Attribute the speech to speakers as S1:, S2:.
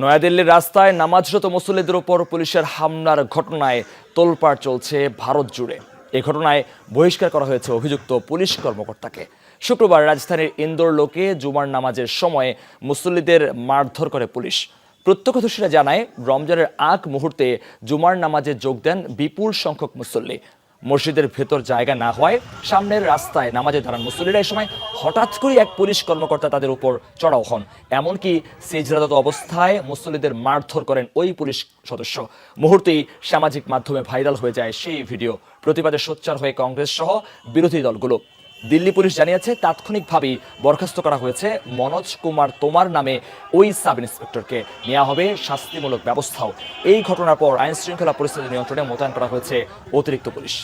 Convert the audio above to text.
S1: নয়াদিল্লির রাস্তায় নামাজরত মুসল্লিদের ওপর পুলিশের হামলার ঘটনায় তোলপাড় চলছে ভারত জুড়ে। এ ঘটনায় বহিষ্কার করা হয়েছে অভিযুক্ত পুলিশ কর্মকর্তাকে। শুক্রবার রাজধানীর ইন্দোর লোকে জুমার নামাজের সময় মুসল্লিদের মারধর করে পুলিশ। প্রত্যক্ষদর্শীরা জানায়, রমজানের আগ মুহূর্তে জুমার নামাজে যোগ দেন বিপুল সংখ্যক মুসল্লি। মসজিদের ভেতর জায়গা না হয় সামনের রাস্তায় নামাজে দাঁড়ান মুসল্লিরা এই সময় হঠাৎ করে এক পুলিশ কর্মকর্তা তাদের উপর চড়াও হন। এমনকি সিজরাদত অবস্থায় মুসল্লিদের মারধর করেন ওই পুলিশ সদস্য। মুহূর্তেই সামাজিক মাধ্যমে ভাইরাল হয়ে যায় সেই ভিডিও। প্রতিবাদে সোচ্চার হয়ে কংগ্রেস সহ বিরোধী দলগুলো। দিল্লি পুলিশ জানিয়েছে, তাৎক্ষণিকভাবেই বরখাস্ত করা হয়েছে মনোজ কুমার তোমার নামে ওই সাব ইন্সপেক্টরকে। নেওয়া হবে শাস্তিমূলক ব্যবস্থাও। এই ঘটনার পর আইনশৃঙ্খলা পরিস্থিতি নিয়ন্ত্রণে মোতায়েন করা হয়েছে অতিরিক্ত পুলিশ।